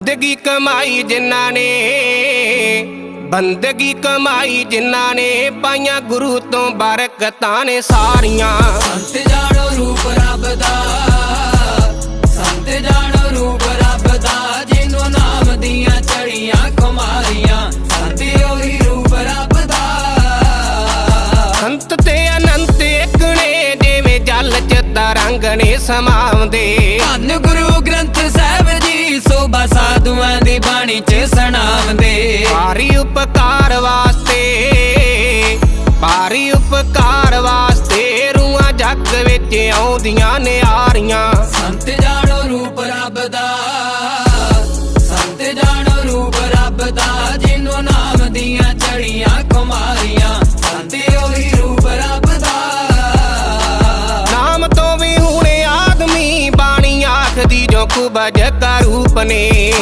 ਬੰਦਗੀ ਕਮਾਈ ਜਿਨ੍ਹਾਂ ਨੇ ਬੰਦਗੀ ਕਮਾਈ ਜਿਨ੍ਹਾਂ ਨੇ ਪਾਈਆਂ ਗੁਰੂ ਤੋਂ ਬਰਕਤਾਂ ਨੇ ਸਾਰੀਆਂ। ਸੰਤ ਜਾਣੋ ਰੂਪ ਰੱਬ ਦਾ ਸੰਤ ਜਾਣੋ ਰੂਪ ਰੱਬ ਦਾ ਜਿਹਨੂੰ ਨਾਮ ਦੀਆਂ ਚੜੀਆਂ ਕੁਮਾਰੀਆਂ ਸੰਤ ਉਹੀ ਰੂਪ ਰੱਬ ਦਾ। ਸੰਤ ਤੇ ਅਨੰਤ ਇੱਕ ਨੇ ਜਿਵੇਂ ਜਲ ਚ ਤਰੰਗ ਨੇ ਸਮਾਉਂਦੇ। ਧੰਨ ਗੁਰੂ ਸਾਧੂਆਂ ਦੀ ਬਾਣੀ ਚ ਸੁਣਾਉਂਦੇ ਭਾਰੀ ਉਪਕਾਰ ਵਾਸਤੇ ਭਾਰੀ ਉਪਕਾਰ ਵਾਸਤੇ ਰੂਹਾਂ ਜੱਗ ਵਿੱਚ ਆਉਂਦੀਆਂ ਨੇ ਆਰੀਆਂ ਸੰਤ ਜਾਣੋ ਰੂਪ ਰੱਬ ਦਾ ਸੰਤ ਜਾਣੋ ਰੂਪ ਰੱਬ ਦਾ ਜਿਹਨੂੰ ਨਾਮ ਦੀਆਂ ਚੜੀਆਂ ਕੁਮਾਰੀਆਂ ਸੰਤ ਉਹੀ ਰੂਪ ਰੱਬ ਦਾ। ਨਾਮ ਤੋਂ ਵੀ ਹੁਣੇ ਆਦਮੀ ਬਾਣੀ ਆਖਦੀ ਜੋ ਕੁਬਜ ਕਾ ਰੂਪ ਨੇ